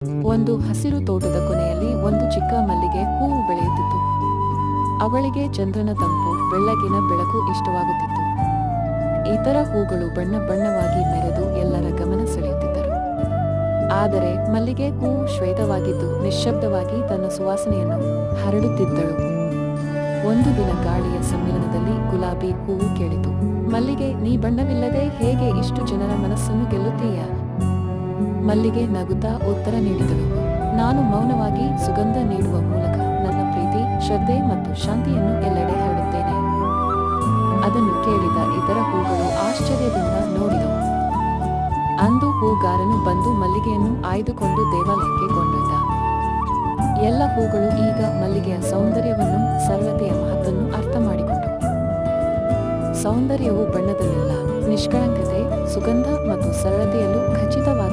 ಒಂದು ಹಸಿರು ತೋಟದ ಕೊನೆಯಲ್ಲಿ ಒಂದು ಚಿಕ್ಕ ಮಲ್ಲಿಗೆ ಹೂವು ಬೆಳೆಯುತ್ತಿತ್ತು. ಅವಳಿಗೆ ಚಂದ್ರನ ತಂಪು, ಬೆಳ್ಳಗಿನ ಬೆಳಕು ಇಷ್ಟವಾಗುತ್ತಿತ್ತು. ಇತರ ಹೂಗಳು ಬಣ್ಣ ಬಣ್ಣವಾಗಿ ಮೆರೆದು ಎಲ್ಲರ ಗಮನ ಸೆಳೆಯುತ್ತಿದ್ದರು. ಆದರೆ ಮಲ್ಲಿಗೆ ಹೂವು ಶ್ವೇತವಾಗಿದ್ದು ನಿಶ್ಶಬ್ದವಾಗಿ ತನ್ನ ಸುವಾಸನೆಯನ್ನು ಹರಡುತ್ತಿದ್ದಳು. ಒಂದು ದಿನ ಗಾಳಿಯ ಸಮ್ಮಿಲನದಲ್ಲಿ ಗುಲಾಬಿ ಹೂವು ಕೇಳಿತು. ಮಲ್ಲಿಗೆ, ನೀ ಬಣ್ಣವಿಲ್ಲದೆ ಹೇಗೆ ಇಷ್ಟು ಜನರ ಗೆಲ್ಲುತ್ತೀಯ ಮಲ್ಲಿಗೆ ನಗುತ್ತಾ ಉತ್ತರ ನೀಡಿದಳು. ನಾನು ಮೌನವಾಗಿ ಸುಗಂಧ ನೀಡುವ ಮೂಲಕ ನನ್ನ ಪ್ರೀತಿ, ಶ್ರದ್ಧೆ ಮತ್ತು ಶಾಂತಿಯನ್ನು ಎಲ್ಲೆಡೆ ಹರಡುತ್ತೇನೆ. ಅದನ್ನು ಕೇಳಿದ ಇತರ ಹೂಗಳು ಆಶ್ಚರ್ಯದಿಂದ ನೋಡಿದವು. ಅಂದು ಹೂಗಾರನು ಬಂದು ಮಲ್ಲಿಗೆಯನ್ನು ಆಯ್ದುಕೊಂಡು ದೇವಾಲಯಕ್ಕೆ ಕೊಂಡೊಯ್ದ. ಎಲ್ಲ ಹೂಗಳು ಈಗ ಮಲ್ಲಿಗೆಯ ಸೌಂದರ್ಯವನ್ನು ಸರಳತೆಯ ಮಹತ್ವವನ್ನು ಅರ್ಥ ಮಾಡಿಕೊಂಡವು. ಸೌಂದರ್ಯವು ಬಣ್ಣದಲ್ಲಿಲ್ಲ. ನಿಷ್ಕಳಂಕತೆ, ಸುಗಂಧ ಮತ್ತು ಸರಳತೆಯಲ್ಲೂ ಇದೆ